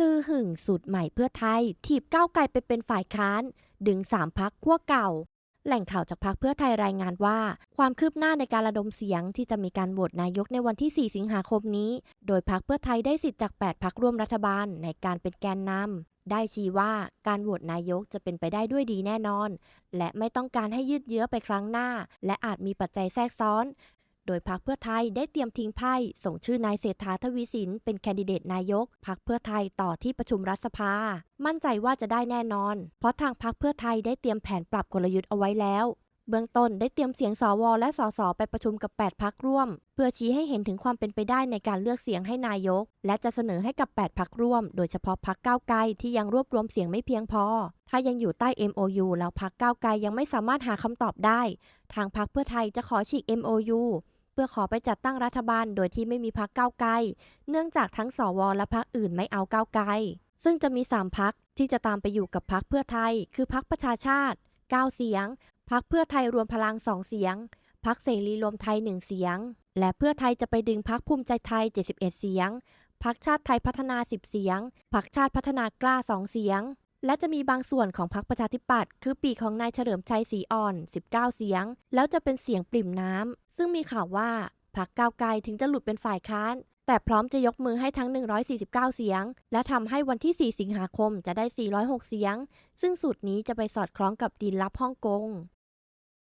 ลือหึงสูตรใหม่เพื่อไทย ถีบก้าวไกลไปเป็นฝ่ายค้าน ดึงสามพักขั้วเก่า แหล่งข่าวจากพักเพื่อไทยรายงานว่า ความคืบหน้าในการระดมเสียงที่จะมีการโหวตนายกในวันที่ 4 สิงหาคมนี้ โดยพักเพื่อไทยได้สิทธิ์จาก 8 พักร่วมรัฐบาลในการเป็นแกนนำได้ชี้ว่าการโหวตนายกจะเป็นไปได้ด้วยดีแน่นอน และไม่ต้องการให้ยืดเยื้อไปครั้งหน้า และอาจมีปัจจัยแทรกซ้อน โดยพรรคเพื่อไทยได้เตรียมทิ้งไพ่ส่งชื่อนายเศรษฐาทวีสินเป็นแคนดิเดตนายกพรรคเพื่อไทยต่อที่ประชุมรัฐสภา มั่นใจว่าจะได้แน่นอน เพราะทางพรรคเพื่อไทยได้เตรียมแผนปรับกลยุทธ์เอาไว้แล้ว เบื้องต้นได้เตรียมเสียงสวและสสไปประชุมกับ 8 พักร่วม เพื่อชี้ให้เห็นถึงความเป็นไปได้ในการเลือกเสียงให้นายก และจะเสนอให้กับ 8 พักร่วม โดยเฉพาะพักก้าวไกลที่ยังรวบรวมเสียงไม่เพียงพอ ถ้ายังอยู่ใต้ MOU แล้วพักก้าวไกลยังไม่สามารถหาคำตอบได้ ทางพักเพื่อไทยจะขอฉีก MOU เพื่อขอไปจัดตั้งรัฐบาลโดยที่ไม่มีพักก้าวไกล เนื่องจากทั้งสวและพักอื่นไม่เอาก้าวไกล ซึ่งจะมี 3 พักที่จะตามไปอยู่กับพักเพื่อไทย คือพักประชาชาติ 9 เสียง พักเพื่อไทยรวมพลัง2เสียง พักเสรีรวมไทย1เสียง และเพื่อไทยจะไปดึงพักภูมิใจไทย 71 เสียง พักชาติไทยพัฒนา 10 เสียง พักชาติพัฒนากล้า 2 เสียง และจะมีบางส่วนของพักประชาธิปัตย์คือปีกของนายเฉลิมชัยศรีอ่อน 19 เสียง แล้วจะเป็นเสียงปริ่มน้ำ ซึ่งมีข่าวว่าพักก้าวไกลถึงจะหลุดเป็นฝ่ายค้านแต่พร้อมจะยกมือให้ทั้ง 149 เสียง และทำให้วันที่ 4 สิงหาคมจะได้ 406 เสียง ซึ่งสูตรนี้จะไปสอดคล้องกับดีลลับฮ่องกง